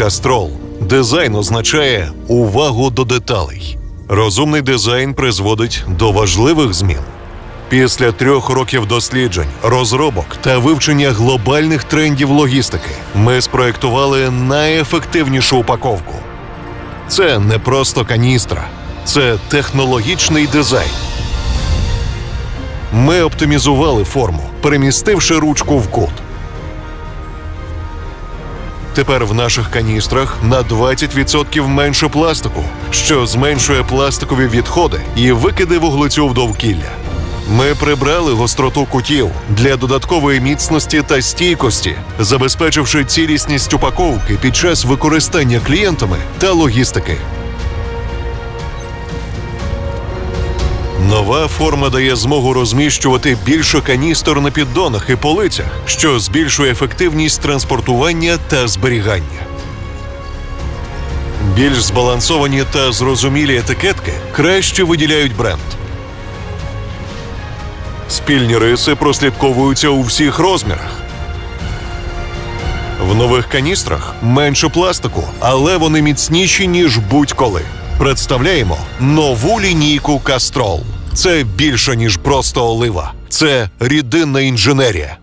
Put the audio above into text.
Castrol дизайн означає увагу до деталей. Розумний дизайн призводить до важливих змін. Після трьох років досліджень, розробок та вивчення глобальних трендів логістики ми спроектували найефективнішу упаковку. Це не просто каністра, це технологічний дизайн. Ми оптимізували форму, перемістивши ручку в кут. Тепер в наших каністрах на 20% менше пластику, що зменшує пластикові відходи і викиди вуглецю в довкілля. Ми прибрали гостроту кутів для додаткової міцності та стійкості, забезпечивши цілісність упаковки під час використання клієнтами та логістики. Нова форма дає змогу розміщувати більше каністр на піддонах і полицях, що збільшує ефективність транспортування та зберігання. Більш збалансовані та зрозумілі етикетки краще виділяють бренд. Спільні риси прослідковуються у всіх розмірах. В нових каністрах менше пластику, але вони міцніші, ніж будь-коли. Представляємо нову лінійку Кастрол. Це більше, ніж просто олива. Це рідинна інженерія.